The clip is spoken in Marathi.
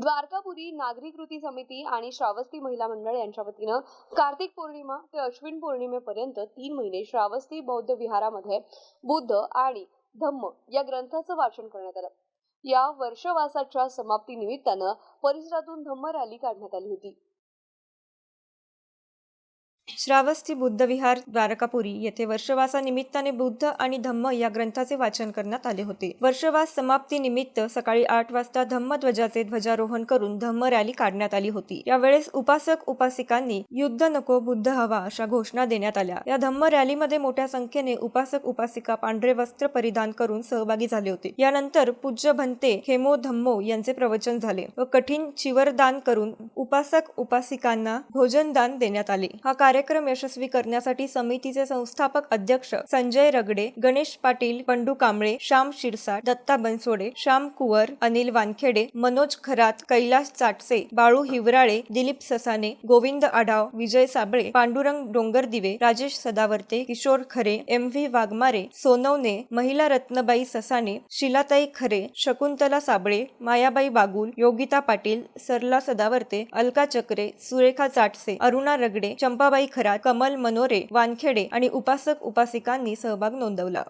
द्वारकापुरी नागरी कृती समिती आणि श्रावस्ती महिला मंडळ यांच्या वतीनं कार्तिक पौर्णिमा ते अश्विन पौर्णिमेपर्यंत तीन महिने श्रावस्ती बौद्ध विहारामध्ये बुद्ध आणि धम्म या ग्रंथाचं वाचन करण्यात आलं. या वर्षवासाच्या समाप्तीनिमित्तानं परिसरातून धम्म रॅली काढण्यात आली होती. श्रावस्ती बुद्धविहार द्वारकापुरी येथे वर्षवासा निमित्ताने बुद्ध आणि धम्म या ग्रंथाचे वाचन करण्यात आले होते. वर्षवास समाप्ती निमित्त सकाळी आठ वाजता धम्मध्वजाचे ध्वजारोहण करून धम्म रॅली काढण्यात आली होती. यावेळेस उपासक उपासिकांनी युद्ध नको बुद्ध हवा अशा घोषणा देण्यात आल्या. या धम्म रॅलीमध्ये मोठ्या संख्येने उपासक उपासिका पांढरे वस्त्र परिधान करून सहभागी झाले होते. यानंतर पूज्य भंते खेमो धम्मो यांचे प्रवचन झाले व कठीण चिवरदान करून उपासक उपासिकांना भोजनदान देण्यात आले. हा कार्यक्रम यशस्वी करण्यासाठी समितीचे संस्थापक अध्यक्ष संजय रगडे गणेश पाटील पंडू कांबळे श्याम शिरसाट दत्ता बनसोडे श्याम कुवर अनिल वानखेडे मनोज खरात कैलास चाटसे बाळू हिवराळे दिलीप ससाने गोविंद आढाव विजय साबळे पांडुरंग डोंगरदिवे राजेश सदावर्ते किशोर खरे एम व्ही वाघमारे सोनवणे महिला रत्नबाई ससाने शिलाताई खरे शकुंतला साबळे मायाबाई बागुल योगिता पाटील सरला सदावर्ते अलका चक्रे सुरेखा चाटसे अरुणा रगडे चंपाबाई खरात कमल मनोरे वानखेडे आणि उपासक उपासिकांनी सहभाग नोंदवला.